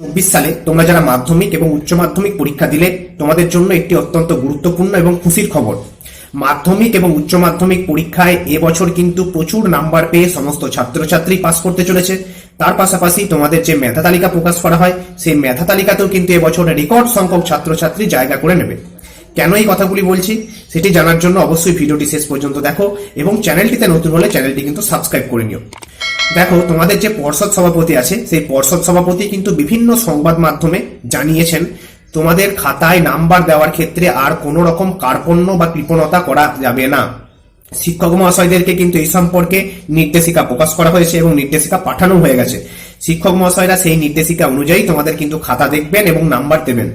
চব্বিশ সালে তোমরা যারা মাধ্যমিক এবং উচ্চ মাধ্যমিক পরীক্ষা দিলে, তোমাদের জন্য একটি অত্যন্ত গুরুত্বপূর্ণ এবং খুশির খবর। মাধ্যমিক এবং উচ্চ মাধ্যমিক পরীক্ষায় এবছর কিন্তু প্রচুর নাম্বার পেয়ে সমস্ত ছাত্রছাত্রী পাস করতে চলেছে। তার পাশাপাশি তোমাদের যে মেধা তালিকা প্রকাশ করা হয়, সেই মেধা তালিকাতেও কিন্তু এবছর রেকর্ড সংখ্যক ছাত্রছাত্রী জায়গা করে নেবে। কেন এই কথাগুলি বলছি, সেটি জানার জন্য অবশ্যই ভিডিওটি শেষ পর্যন্ত দেখো এবং চ্যানেলটিতে নতুন হলে চ্যানেলটি কিন্তু সাবস্ক্রাইব করে নিও। দেখো, তোমাদের যে পর্ষদ সভাপতি আছে, সেই পর্ষদ সভাপতি কিন্তু বিভিন্ন সংবাদ মাধ্যমে জানিয়েছেন, তোমাদের খাতায় নাম্বার দেওয়ার ক্ষেত্রে আর কোনো রকম কার্পণ্য বা কৃপণতা করা যাবে না। শিক্ষক মহাশয়দেরকে কিন্তু এই সম্পর্কে নির্দেশিকা প্রকাশ করা হয়েছে এবং নির্দেশিকা পাঠানো হয়ে গেছে। শিক্ষক মহাশয়রা সেই নির্দেশিকা অনুযায়ী তোমাদের কিন্তু খাতা দেখবেন এবং নাম্বার দেবেন।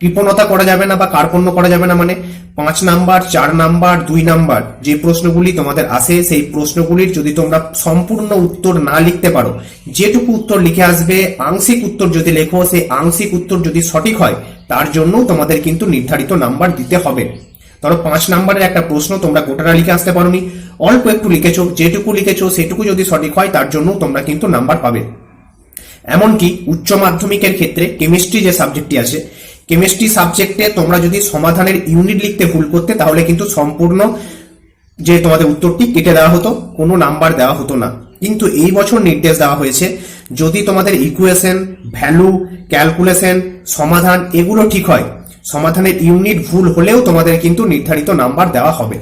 কৃপণতা করা যাবে না বা কার্পণ্য করা যাবে না মানে পাঁচ নাম্বার, চার নাম্বার, দুই নাম্বার যে প্রশ্নগুলি তোমাদের আসে, সেই প্রশ্নগুলির যদি তোমরা সম্পূর্ণ উত্তর না লিখতে পারো, যেটুকু উত্তর লিখে আসবে, আংশিক উত্তর যদি লেখো, সেই আংশিক উত্তর যদি সঠিক হয়, তার জন্য তোমাদের কিন্তু নির্ধারিত নাম্বার দিতে হবে। ধরো পাঁচ নাম্বারের একটা প্রশ্ন তোমরা গোটাটা লিখে আসতে পারোনি, অল্প একটু লিখেছো, যেটুকু লিখেছো, সেটুকু যদি সঠিক হয়, তার জন্য তোমরা কিন্তু নাম্বার পাবে। এমনকি উচ্চ মাধ্যমিকের ক্ষেত্রে কেমিস্ট্রি যে সাবজেক্টটি আছে কেমিস্ট্রি সাবজেক্টে তোমরা যদি সমাধানের ইউনিট লিখতে ভুল করতে, তাহলে কিন্তু সম্পূর্ণ যে তোমাদের উত্তরটি কেটে দেওয়া হতো, কোনো নাম্বার দেওয়া হতো না। কিন্তু এই বছর নির্দেশ দেওয়া হয়েছে, যদি তোমাদের ইকুয়েশন ভ্যালু ক্যালকুলেশন সমাধান এগুলো ঠিক হয়, সমাধানের ইউনিট ভুল হলেও তোমাদের কিন্তু নির্ধারিত নাম্বার দেওয়া হবে।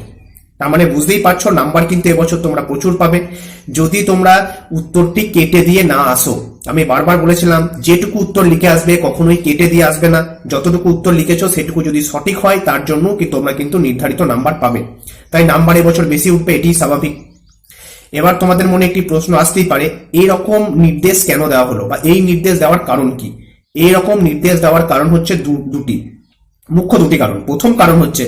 তার মানে বুঝতেই পারছ নাম্বার কিন্তু এবছর তোমরা প্রচুর পাবে। যদি তোমরা উত্তরটি কেটে দিয়ে না আসো, আমি বারবার বলেছিলাম, যেটুকু উত্তর লিখে আসবে কখনোই কেটে দিয়ে আসবে না। যতটুকু উত্তর লিখেছো সেটুকু যদি সঠিক হয়, তার জন্য কি তোমরা কিন্তু নির্ধারিত নাম্বার পাবে। তাই নাম্বার এবছর বেশি উঠবে এটি স্বাভাবিক। এবার তোমাদের মনে একটি প্রশ্ন আসতেই পারে এই রকম নির্দেশ কেন দেওয়া হলো? বা এই নির্দেশ দেওয়ার কারণ কি? এই রকম নির্দেশ দেওয়ার কারণ হচ্ছে দুটি। মুখ্য দুটি কারণ। প্রথম কারণ হচ্ছে,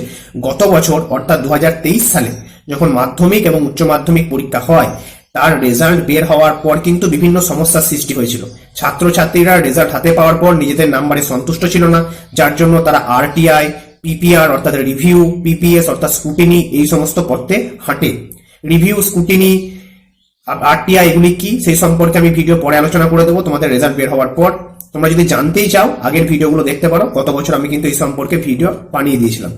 গত বছর, অর্থাৎ দু হাজার তেইশ সালে, যখন মাধ্যমিক এবং উচ্চ মাধ্যমিক পরীক্ষা হয়, তার রেজাল্ট বের হওয়ার পর কিন্তু বিভিন্ন সমস্যার সৃষ্টি হয়েছিল। ছাত্রছাত্রীরা রেজাল্ট হাতে পাওয়ার পর নিজেদের নাম্বারে সন্তুষ্ট ছিল না, যার জন্য তারা আরটিআই পিপিআর অর্থাৎ রিভিউ পিপিএস অর্থাৎ স্কুটিনি এই সমস্ত পথে হাঁটে। রিভিউ স্কুটিনি আরটিআই এগুলি কি, সেই সম্পর্কে আমি ভিডিও পরে আলোচনা করে দেবো। তোমাদের রেজাল্ট বের হওয়ার পর তোমরা যদি জানতেই চাও, আগের ভিডিওগুলো দেখতে পারো, গত বছর আমি কিন্তু এই সম্পর্কে ভিডিও বানিয়ে দিয়েছিলাম।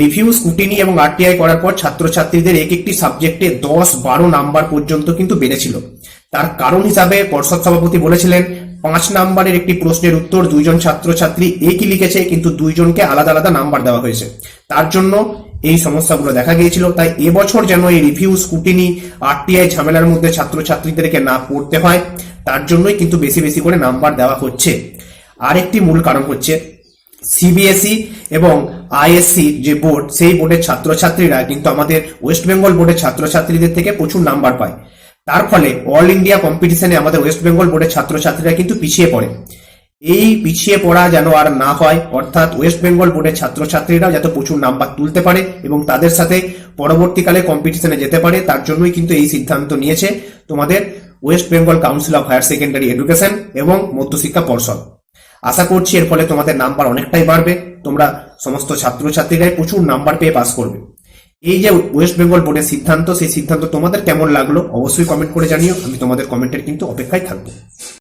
রিভিউ, স্কুটিনি এবং আরটিআই করার পর ছাত্রছাত্রীদের এক একটি সাবজেক্টে দশ বারো নাম্বার পর্যন্ত কিন্তু বেড়েছিল। তার কারণ হিসাবে পর্ষদ সভাপতি বলেছিলেন, পাঁচ নাম্বারের একটি প্রশ্নের উত্তর দুইজন ছাত্রছাত্রী একই লিখেছে, কিন্তু দুইজনকে আলাদা আলাদা নাম্বার দেওয়া হয়েছে। তার জন্য এই সমস্যাগুলো দেখা গিয়েছিল, তাই এবছর যেন এই রিভিউ, স্কুটিনি, আরটিআই ঝামেলার মধ্যে ছাত্রছাত্রীদেরকে না পড়তে হয়। তার জন্যই কিন্তু বেশি বেশি করে নাম্বার দেওয়া হচ্ছে। আরেকটি মূল কারণ হচ্ছে সিবিএসই এবং আইএসসি যে বোর্ড, সেই বোর্ডের ছাত্রছাত্রীরা কিন্তু আমাদের ওয়েস্ট বেঙ্গল বোর্ডের ছাত্রছাত্রীদের থেকে প্রচুর নাম্বার পায়। তার ফলে অল ইন্ডিয়া কম্পিটিশনে আমাদের ওয়েস্ট বেঙ্গল বোর্ডের ছাত্রছাত্রীরা কিন্তু পিছিয়ে পড়ে। এই পিছিয়ে পড়া যেন আর না হয়, অর্থাৎ ওয়েস্ট বেঙ্গল বোর্ডের ছাত্রছাত্রীরাও যাতে প্রচুর নাম্বার তুলতে পারে এবং তাদের সাথে পরবর্তীকালে কম্পিটিশনে যেতে পারে, তার জন্যই কিন্তু এই সিদ্ধান্ত নিয়েছে তোমাদের West Bengal council of higher secondary education এবং মধ্যশিক্ষা পর্ষদ। আশা করছি এর ফলে তোমাদের নাম্বার অনেকটাই বাড়বে, তোমরা সমস্ত ছাত্রছাত্রীরাই প্রচুর নাম্বার পেয়ে পাস করবে। এই যে ওয়েস্ট বেঙ্গল বোর্ডের সিদ্ধান্ত, সেই সিদ্ধান্ত তোমাদের কেমন লাগল, অবশ্যই কমেন্ট করে জানিও, আমি তোমাদের কমেন্টের কিন্তু অপেক্ষায় থাকব।